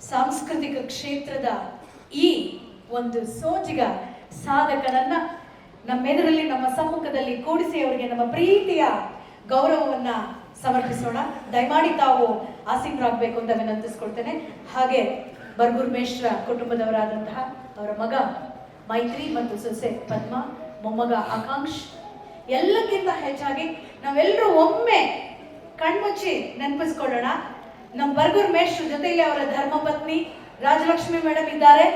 ಸಾಂಸ್ಕೃತಿಕ ಕ್ಷೇತ್ರದ ಈ ಒಂದು ಸೋಜಿಗ ಸಾಧಕರನ್ನ ನಮ್ಮೆದುರಲ್ಲಿ, ನಮ್ಮ ಸಮ್ಮುಖದಲ್ಲಿ ಕೂಡಿಸಿ ಅವರಿಗೆ ನಮ್ಮ ಪ್ರೀತಿಯ ಗೌರವವನ್ನ ಸಮರ್ಪಿಸೋಣ. ದಯಮಾಡಿ ತಾವು ಆಸೀನರಾಗಬೇಕು ಅಂತ ವಿನಂತಿಸ್ಕೊಳ್ತೇನೆ. ಹಾಗೆ ಬರ್ಗೂರ್ ಮೇಶ್ರ ಕುಟುಂಬದವರಾದಂತಹ ಅವರ ಮಗ ಮೈತ್ರಿ ಮತ್ತು ಸೊಸೆ ಪದ್ಮ, ಮೊಮ್ಮಗ ಆಕಾಂಕ್ಷ, ಎಲ್ಲಕ್ಕಿಂತ ಹೆಚ್ಚಾಗಿ ನಾವೆಲ್ಲರೂ ಒಮ್ಮೆ ಕಣ್ಮುಚ್ಚಿ ನೆನಪಿಸ್ಕೊಳ್ಳೋಣ. ನಮ್ಮ ಬರ್ಗೂರ್ ಮೇಷ್ಟ್ರ ಜೊತೆಯಲ್ಲಿ ಅವರ ಧರ್ಮಪತ್ನಿ ರಾಜಲಕ್ಷ್ಮಿ ಮೇಡಮ್ ಇದ್ದಾರೆ.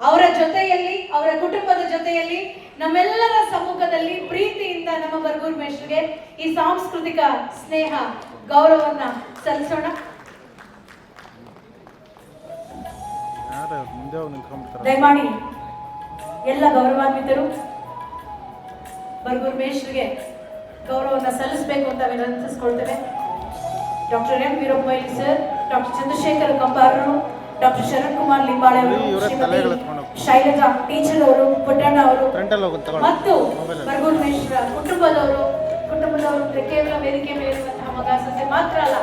ಅವರ ಜೊತೆಯಲ್ಲಿ ಅವರ ಕುಟುಂಬದ ಜೊತೆಯಲ್ಲಿ ನಮ್ಮೆಲ್ಲರ ಸಮ್ಮುಖದಲ್ಲಿ ಪ್ರೀತಿಯಿಂದ ನಮ್ಮ ಬರ್ಗೂರ್ ಮೇಷ್ಟ್ರಿಗೆ ಈ ಸಾಂಸ್ಕೃತಿಕ ಸ್ನೇಹ ಗೌರವನ್ನ ಸಲ್ಲಿಸೋಣ. ದಯಮಾಡಿ ಎಲ್ಲ ಗೌರವಾನ್ವಿತರು ಬರ್ಗೂರ್ ಮೇಷ್ಟ್ರಿಗೆ ಗೌರವವನ್ನು ಸಲ್ಲಿಸಬೇಕು ಅಂತ ವಿನಂತಿಸ್ಕೊಳ್ತೇವೆ. Doctor M Veerappaiah sir doctor Chandrashekhar ಕಂಬಾರರು doctor Sharan Kumar Limbale ಅವರು ಶ್ರೀಮತಿ. ಶೈಲಜಾ ಟೀಚರ್ ಅವರು ಪುಟ್ಟಣ್ಣ ಅವರು. ಮತ್ತು ಮೊಬೈಲ್ ಬರ್ಗೂರ್ ಮೇಶ್ವರ ಕುಟುಂಬದವರು ಕುಟುಂಬದವರು ಕೇವಲ ವೇದಿಕೆ ಮೇಲೆ ಇರುವಂತಹ ಮಗ ಸೊಸೆ ಮಾತ್ರ ಅಲ್ಲ.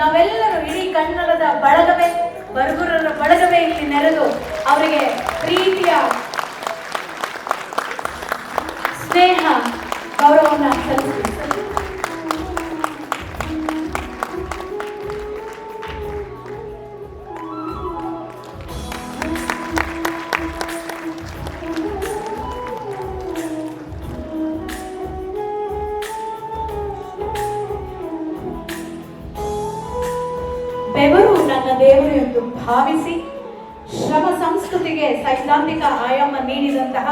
ನಾವೆಲ್ಲರೂ ಇಡೀ ಕನ್ನಡದ ಬಳಗವೇ ಬರ್ಗೂರರ ಬಳಗವೇ ಇಲ್ಲಿ ನೆರೆದು ಅವರಿಗೆ ಪ್ರೀತಿಯ ದೇವರು ಎಂದು ಭಾವಿಸಿ ಶ್ರಮ ಸಂಸ್ಕೃತಿಗೆ ಸೈದ್ಧಾಂತಿಕ ಆಯಾಮ ನೀಡಿದಂತಹ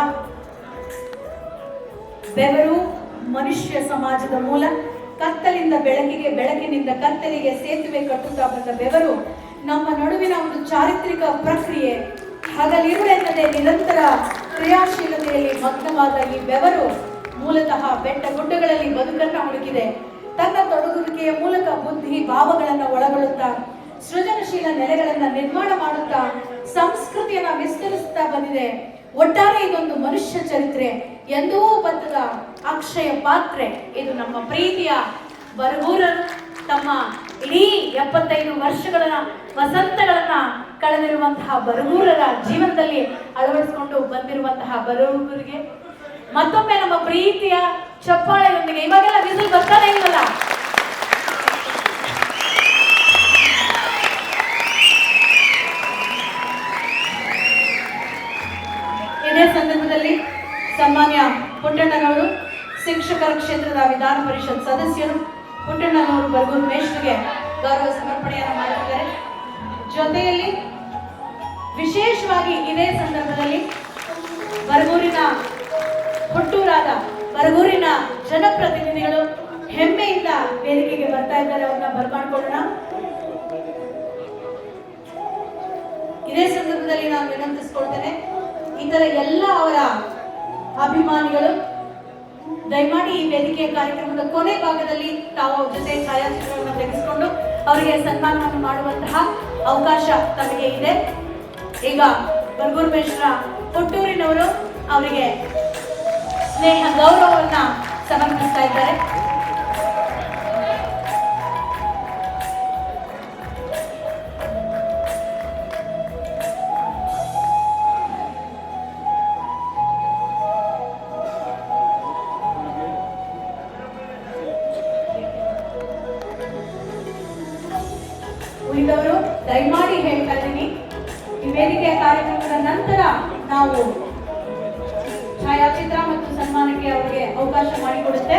ಬೆವರು ಮನುಷ್ಯ ಸಮಾಜದ ಮೂಲ, ಕತ್ತಲಿಂದ ಬೆಳಕಿಗೆ, ಬೆಳಕಿನಿಂದ ಕತ್ತಲಿಗೆ ಸೇತುವೆ ಕಟ್ಟುತ್ತಾ ಬಂದ ಬೆವರು ನಮ್ಮ ನಡುವಿನ ಒಂದು ಚಾರಿತ್ರಿಕ ಪ್ರಕ್ರಿಯೆ ಹಗಲಿರುವೆನ್ನದೇ ನಿರಂತರ ಕ್ರಿಯಾಶೀಲತೆಯಲ್ಲಿ ಮಗ್ನವಾದ ಈ ಬೆವರು ಮೂಲತಃ ಬೆಟ್ಟ ಗುಡ್ಡಗಳಲ್ಲಿ ಬದುಕನ್ನ ಹುಡುಕಿದೆ. ತನ್ನ ತೊಡಗುವಿಕೆಯ ಮೂಲಕ ಬುದ್ಧಿ, ಭಾವಗಳನ್ನು ಒಳಗೊಳ್ಳುತ್ತಾ ಸೃಜನಶೀಲ ನೆಲೆಗಳನ್ನ ನಿರ್ಮಾಣ ಮಾಡುತ್ತಾ ಸಂಸ್ಕೃತಿಯನ್ನ ವಿಸ್ತರಿಸುತ್ತಾ ಬಂದಿದೆ. ಒಟ್ಟಾರೆ ಇದೊಂದು ಮನುಷ್ಯ ಚರಿತ್ರೆ. ಎಂದೂ ಬಂದದ ಅಕ್ಷಯ ಪಾತ್ರೆ. ಇದು ನಮ್ಮ ಪ್ರೀತಿಯ ಬರಗೂರರು. ತಮ್ಮ ಇಡೀ ಎಪ್ಪತ್ತೈದು ವರ್ಷಗಳ ವಸಂತಗಳನ್ನ ಕಳೆದಿರುವಂತಹ ಬರಗೂರರ ಜೀವನದಲ್ಲಿ ಅಳವಡಿಸಿಕೊಂಡು ಬಂದಿರುವಂತಹ ಬರಗೂರಿಗೆ ಮತ್ತೊಮ್ಮೆ ನಮ್ಮ ಪ್ರೀತಿಯ ಚಪ್ಪಾಳೆಯೊಂದಿಗೆ. ಇವಾಗೆಲ್ಲ ವಿಸಿಲ್ ಬರ್ತಾನೆ ಇಲ್ವಲ್ಲ? ಸಂದರ್ಭದಲ್ಲಿ ಸನ್ಮಾನ್ಯ ಪುಟ್ಟಣ್ಣನವರು ಶಿಕ್ಷಕರ ಕ್ಷೇತ್ರದ ವಿಧಾನ ಪರಿಷತ್ ಸದಸ್ಯರು ಪುಟ್ಟಣ್ಣನವರು ಬರ್ಗೂರು ಮೇಷ್ಟ್ರಿಗೆ ಗೌರವ ಸಮರ್ಪಣೆಯನ್ನು ಮಾಡುತ್ತಿದ್ದಾರೆ ಜೊತೆಯಲ್ಲಿ ವಿಶೇಷವಾಗಿ ಇದೇ ಸಂದರ್ಭದಲ್ಲಿ ಬರಗೂರಿನ ಹುಟ್ಟೂರಾದ ಬರಗೂರಿನ ಜನಪ್ರತಿನಿಧಿಗಳು ಹೆಮ್ಮೆಯಿಂದ ವೇದಿಕೆಗೆ ಬರ್ತಾ ಇದ್ದಾರೆ, ಅವ್ರನ್ನ ಬರ್ಮಾಡ್ಕೊಳ್ಳೋಣ. ಇದೇ ಸಂದರ್ಭದಲ್ಲಿ ನಾನು ವಿನಂತಿಸ್ಕೊಳ್ತೇನೆ. ಇತರ ಎಲ್ಲ ಅವರ ಅಭಿಮಾನಿಗಳು, ದಯಮಾಡಿ ಈ ವೇದಿಕೆಯ ಕಾರ್ಯಕ್ರಮದ ಕೊನೆ ಭಾಗದಲ್ಲಿ ತಾವು ಅವ್ರ ಜೊತೆ ಛಾಯಾಚಿತ್ರವನ್ನು ತೆಗೆದುಕೊಂಡು ಅವರಿಗೆ ಸನ್ಮಾನವನ್ನು ಮಾಡುವಂತಹ ಅವಕಾಶ ತಮಗೆ ಇದೆ. ಈಗ ಬರ್ಗೂರ್ ಹುಟ್ಟೂರಿನವರು ಅವರಿಗೆ ಸ್ನೇಹ, ಗೌರವವನ್ನು ಸಮರ್ಪಿಸ್ತಾ ಇದ್ದಾರೆ. ಉಳಿದವರು, ದಯಮಾಡಿ ಹೇಳ್ತಾ ಇದ್ದೀನಿ. ಈ ವೇದಿಕೆಯ ಕಾರ್ಯಕ್ರಮದ ನಂತರ ನಾವು ಛಾಯಾಚಿತ್ರ ಮತ್ತು ಸನ್ಮಾನಕ್ಕೆ ಅವರಿಗೆ ಅವಕಾಶ ಮಾಡಿಕೊಡುತ್ತೆ.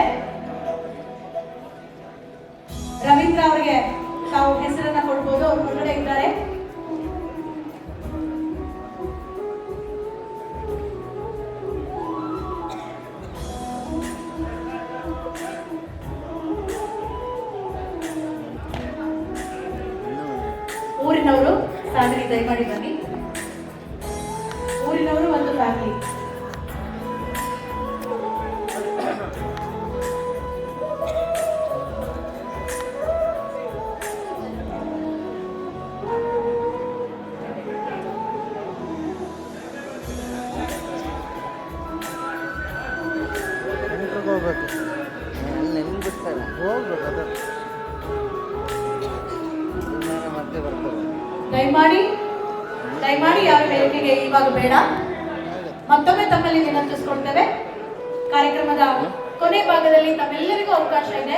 ಊರಿನವರು ಫ್ಯಾಮಿಲಿ ದಯಮಾಡಿ ಬನ್ನಿ. ಊರಿನವರು ಒಂದು ಫ್ಯಾಮಿಲಿ ಹೋಗ್ಬೇಕು ಹೋಗ್ಬೇಕು ಅದೇ ದಯಮಾಡಿ ದಯಮಾಡಿ ಯಾರು ವೇದಿಕೆಗೆ ಇವಾಗ ಬೇಡ. ಮತ್ತೊಮ್ಮೆ ತಮ್ಮಲ್ಲಿ ವಿನಂತಿಸ್ಕೊಳ್ತೇವೆ ಕಾರ್ಯಕ್ರಮದ ಕೊನೆ ಭಾಗದಲ್ಲಿ ತಮ್ಮೆಲ್ಲರಿಗೂ ಅವಕಾಶ ಇದೆ.